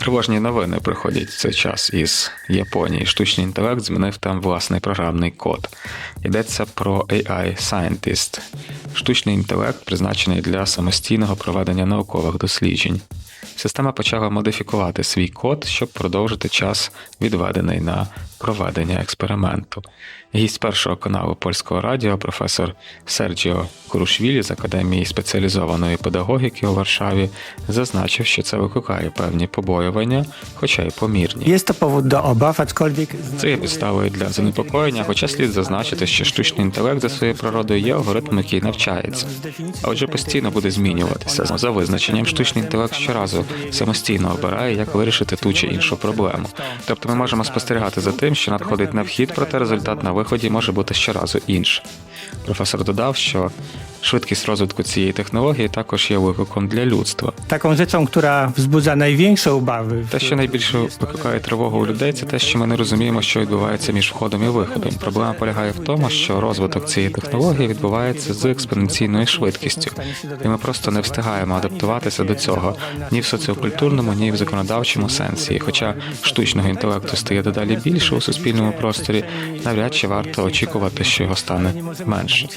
Тривожні новини приходять в цей час із Японії. Штучний інтелект змінив там власний програмний код. Йдеться про AI Scientist. Штучний інтелект призначений для самостійного проведення наукових досліджень. Система почала модифікувати свій код, щоб продовжити час, відведений на проведення експерименту. Гість першого каналу польського радіо, професор Серджіо Курушвілі з Академії спеціалізованої педагогіки у Варшаві, зазначив, що це викликає певні побоювання, хоча й помірні. Це є підставою для занепокоєння, хоча слід зазначити, що штучний інтелект за своєю природою є алгоритм, який навчається. А отже, постійно буде змінюватися. За визначенням, штучний інтелект щоразу самостійно обирає, як вирішити ту чи іншу проблему. Тобто ми можемо спостерігати за тим, що надходить на вхід, проте результат на виході може бути щоразу інший. Професор додав, що швидкість розвитку цієї технології також є викликом для людства. taką rzeczą, która wzbudza największe obawy. Те, що найбільше викликає тривогу у людей, це те, що ми не розуміємо, що відбувається між входом і виходом. Проблема полягає в тому, що розвиток цієї технології відбувається з експоненційною швидкістю, і ми просто не встигаємо адаптуватися до цього ні в соціокультурному, ні в законодавчому сенсі. І Хоча штучного інтелекту стає дедалі більше у суспільному просторі, навряд чи варто очікувати, що його стане менше.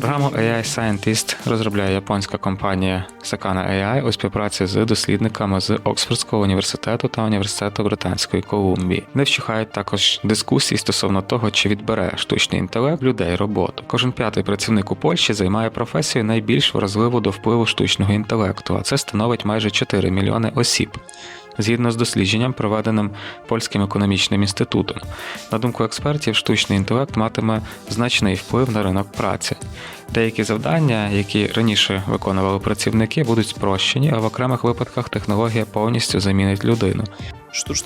Програму AI Scientist розробляє японська компанія Sakana AI у співпраці з дослідниками з Оксфордського університету та університету Британської Колумбії. Не вщухають також дискусії стосовно того, чи відбере штучний інтелект людей роботу. Кожен п'ятий працівник у Польщі займає професію найбільш вразливу до впливу штучного інтелекту, а це становить майже 4 мільйони осіб. Згідно з дослідженням, проведеним польським економічним інститутом, на думку експертів, штучний інтелект матиме значний вплив на ринок праці. Деякі завдання, які раніше виконували працівники, будуть спрощені, а в окремих випадках технологія повністю замінить людину.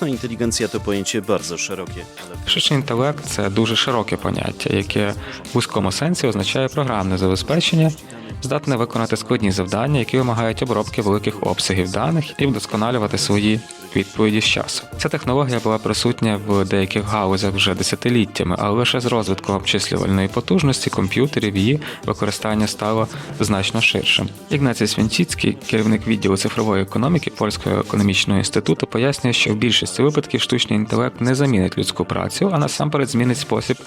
Inteligencja to pojęcie bardzo szerokie, ale Штучний інтелект це дуже широке поняття, яке в вузькому сенсі означає програмне забезпечення, здатне виконати складні завдання, які вимагають обробки великих обсягів даних і вдосконалювати свої відповіді з часом. Ця технологія була присутня в деяких галузях вже десятиліттями, але лише з розвитком обчислювальної потужності комп'ютерів її використання стало значно ширшим. Ігнацій Свінціцький, керівник відділу цифрової економіки Польського економічного інституту, пояснює, що в більшості випадків штучний інтелект не замінить людську працю, а насамперед змінить спосіб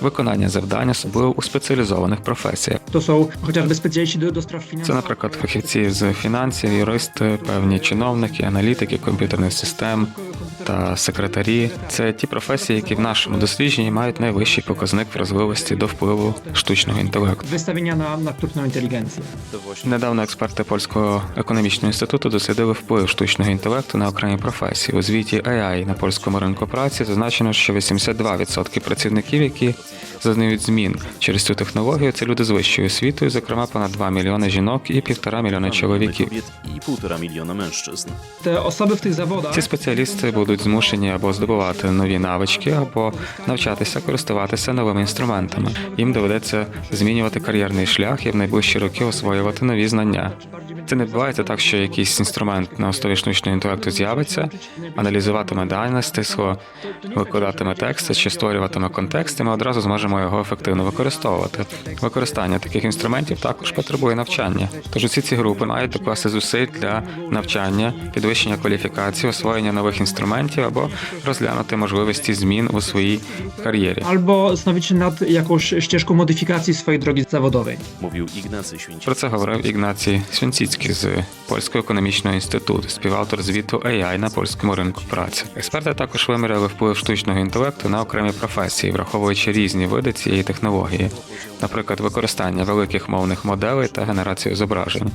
виконання завдань, особливо у спеціалізованих професіях. Specjaliści do, do spraw Це, наприклад, фахівці з фінансів, юристи, певні чиновники, аналітики комп'ютерних систем та секретарі. Це ті професії, які в нашому дослідженні мають найвищий показник вразливості до впливу штучного інтелекту. Na, na sztuczną inteligencję. Недавно експерти польського економічного інституту дослідили вплив штучного інтелекту на окремі професії. У звіті AI на польському ринку праці зазначено, що 82% працівників, які зазнають змін через цю технологію, це люди з вищою освітою, зокрема понад 2 мільйони жінок і півтора мільйони чоловіків. i 1,5 miliona mężczyzn. Te osoby w tych Ці спеціалісти будуть змушені або здобувати нові навички, або навчатися користуватися новими інструментами. Їм доведеться змінювати кар'єрний шлях і в найближчі роки освоювати нові знання. Це не відбувається так, що якийсь інструмент на основі штучного інтелекту з'явиться, аналізуватиме дані, стисло викладатиме тексти чи створюватиме контекст, і ми одразу зможемо його ефективно використовувати. Використання таких інструментів також потребує навчання. Тож усі ці групи мають докласти зусиль для навчання, підвищення кваліфікації, освоєння нових інструментів або розглянути можливості змін у своїй кар'єрі. albo zastanowić się nad jakąś ścieżką modyfikacji swojej drogi zawodowej. Mówił Про це говорив Ігнацій Свінціцький з Польського економічного інституту, співавтор звіту AI на польському ринку праці. Експерти також виміряли вплив штучного інтелекту на окремі професії, враховуючи різні види цієї технології, наприклад, використання великих мовних моделей та генерацію зображень.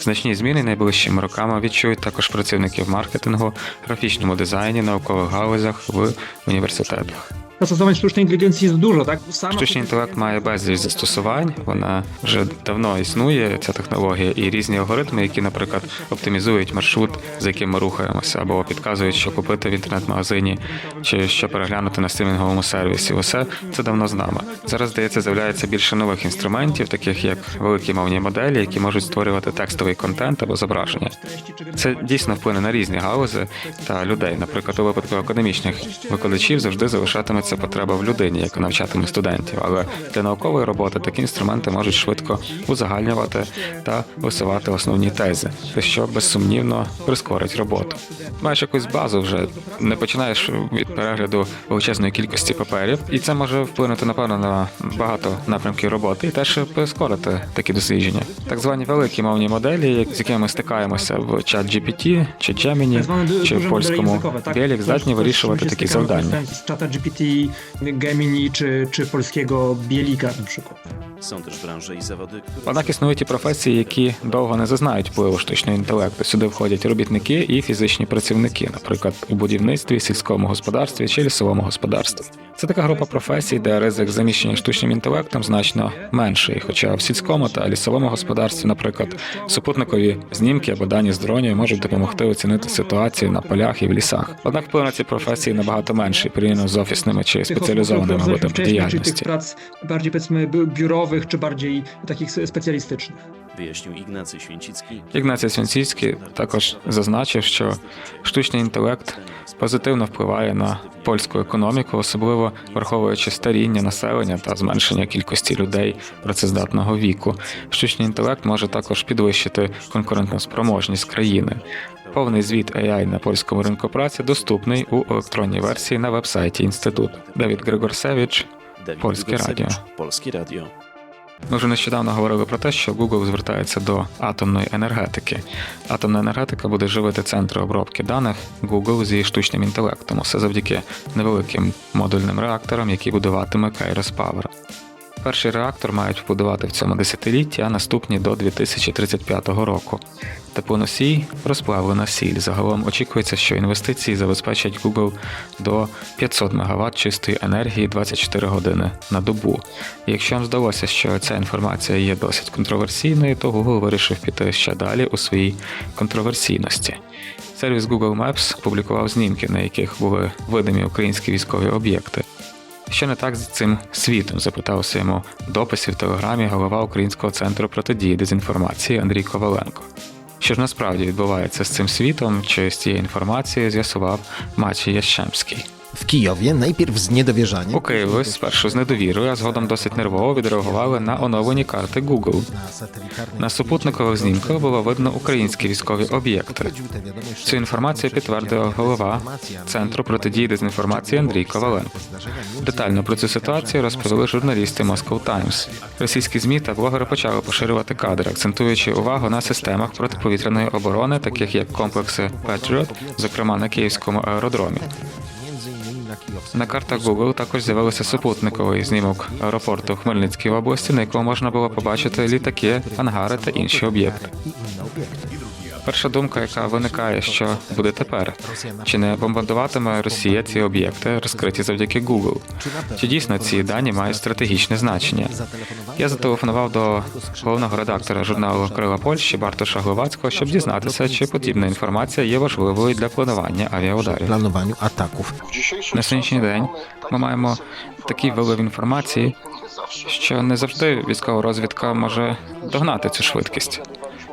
Значні зміни найближчими роками відчують також працівники в маркетингу, графічному дизайні, наукових галузях в університетах. Zastosowań sztucznej inteligencji jest dużo, tak? Sama Штучний інтелект має безліч застосувань. Вона вже давно існує, ця технологія, і різні алгоритми, які, наприклад, оптимізують маршрут, за яким ми рухаємося, або підказують, що купити в інтернет-магазині, чи що переглянути на стрімінговому сервісі. Усе це давно з нами. Зараз здається, з'являється більше нових інструментів, таких як великі мовні моделі, які можуть створювати текстовий контент або зображення. Це дійсно вплине на різні галузи та людей. Наприклад, у випадку академічних викладачів завжди залишатиметься з'явиться потреба в людині, яка навчатиме студентів. Але для наукової роботи такі інструменти можуть швидко узагальнювати та висувати основні тези, що безсумнівно прискорить роботу. Маєш якусь базу вже не починаєш від перегляду величезної кількості паперів, і це може вплинути напевно на багато напрямків роботи і теж прискорити такі дослідження. Так звані великі мовні моделі, з якими ми стикаємося в чат GPT чи Gemini, чи modele польському Ktoś- здатні вирішувати такі завдання. GPT, Gemini czy, czy polskiego Bielika na przykład. Są też branże i zawody, które Однак існують і професії, які довго не зазнають впливу штучного інтелекту. Сюди входять робітники і фізичні працівники, наприклад, у будівництві, сільському господарстві чи лісовому господарстві. Це така група професій, де ризик заміщення штучним інтелектом значно менший. Хоча в сільському та лісовому господарстві, наприклад, супутникові знімки або дані з дронів можуть допомогти оцінити ситуацію на полях і в лісах. Однак вплив на ці професії набагато менший порівняно з офісними чи спеціалізованими видами діяльності. prac bardziej powiedzmy bi- biurowych, czy bardziej takich wyjaśnił Ignacy Święcicki. Ігнацій Свінціцький також зазначив, що штучний інтелект позитивно впливає на польську економіку, особливо враховуючи старіння населення та зменшення кількості людей працездатного віку. Штучний інтелект може також підвищити конкурентну спроможність країни. Повний звіт AI на польському ринку праці доступний у електронній версії на вебсайті інституту. Давід Григорсевич, Dawid Polskie Górskiewicz, Radio. Ми вже нещодавно говорили про те, що Google звертається до атомної енергетики. Атомна енергетика буде живити центри обробки даних Google зі штучним інтелектом. Усе завдяки невеликим модульним реакторам, які будуватиме Kairos Power. Перший реактор мають побудувати в цьому десятилітті, а наступні до 2035 року. Теплоносій розплавлена сіль. Загалом очікується, що інвестиції забезпечать Google до 500 МВт чистої енергії 24 години на добу. І якщо вам здалося, що ця інформація є досить контроверсійною, то Google вирішив піти ще далі у своїй контроверсійності. Сервіс Google Maps публікував знімки, на яких були видимі українські військові об'єкти. Що не так з цим світом? запитав у своєму дописі в телеграмі голова Українського центру протидії дезінформації Андрій Коваленко. Що ж насправді відбувається з цим світом чи з цією інформацією, з'ясував Мачій Ящемський. W Kijowie najpierw z niedowierzaniem. У Києві спершу з недовірою, а згодом досить нервово відреагували на оновлені карти Google. На супутникових знімках було видно українські військові об'єкти. Цю інформацію підтвердив голова центру протидії дезінформації Андрій Коваленко. Детально про цю ситуацію розповіли журналісти Moscow Times. Російські змі та блогери почали поширювати кадри, акцентуючи увагу на системах протиповітряної оборони, таких як комплекси Patriot, зокрема на київському аеродромі. На картах Google також з'явився супутниковий знімок аеропорту в Хмельницькій області, на якому можна було побачити літаки, ангари та інші об'єкти. Перша думка, яка виникає, що буде тепер, чи не бомбардуватиме Росія ці об'єкти, розкриті завдяки Google? Чи дійсно ці дані мають стратегічне значення? Я зателефонував до головного редактора журналу Крила Польщі Бартоша Гловацького, щоб дізнатися, чи подібна інформація є важливою для планування авіаударів. planowaniu ataków. На сьогоднішній день ми маємо такий вилив інформації, що не завжди військова розвідка може догнати цю швидкість.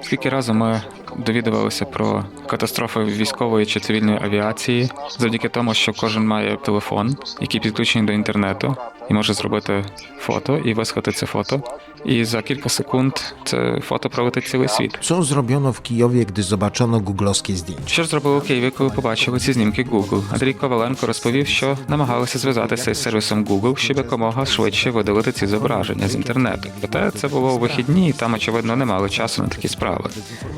Скільки разу ми довідувалися про катастрофи військової чи цивільної авіації завдяки тому, що кожен має телефон, який підключений до інтернету, і може зробити фото і вислати це фото. І за кілька секунд це фото пролетить цілий світ. Co zrobiono w Kijowie, gdy zobaczono googlowskie zdjęcia? Що ж зробили у Києві, коли побачили ці знімки Google? Андрій Коваленко розповів, що намагалися зв'язатися із сервісом Google, щоб якомога швидше видалити ці зображення з інтернету. Проте це було у вихідні, і там, очевидно, не мали часу на такі справи.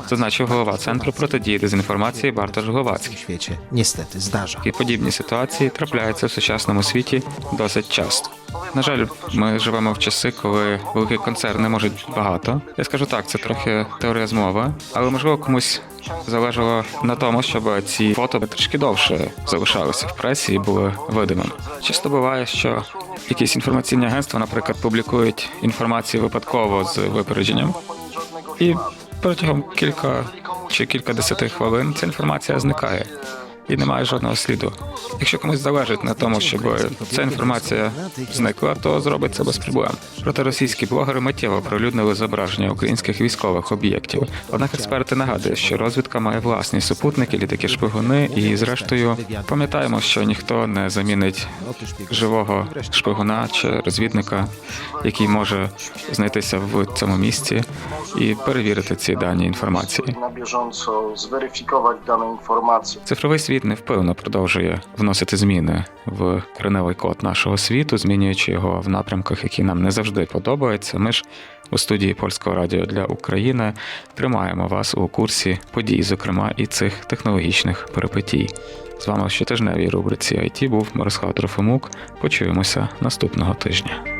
Зазначив голова центру протидії дезінформації Бартош Гловацький. Świecie niestety zdarza. І подібні ситуації трапляються в сучасному світі досить часто. На жаль, ми живемо в часи, коли великі концерни можуть багато. Я скажу так, це трохи теорія змови, але можливо комусь залежало на тому, щоб ці фото трішки довше залишалися в пресі і були видимими. Часто буває, що якісь інформаційні агентства, наприклад, публікують інформацію випадково з випередженням, і протягом кілька чи кілька десяти хвилин ця інформація зникає. І немає жодного сліду. Якщо комусь залежить на тому, щоб ця інформація зникла, то зробить це без проблем. Проте російські блогери миттєво пролюднили зображення українських військових об'єктів. Однак експерти нагадують, що розвідка має власні супутники, літаки шпигуни, і зрештою пам'ятаємо, що ніхто не замінить живого шпигуна чи розвідника, який може знайтися в цьому місці і перевірити ці дані інформації. na bieżąco світ невпевно продовжує вносити зміни в кореневий код нашого світу, змінюючи його в напрямках, які нам не завжди подобаються. Ми ж у студії польського радіо для України тримаємо вас у курсі подій, зокрема і цих технологічних перипетій. З вами в щотижневій рубриці IT був Мирослав Трофимук. Почуємося наступного тижня.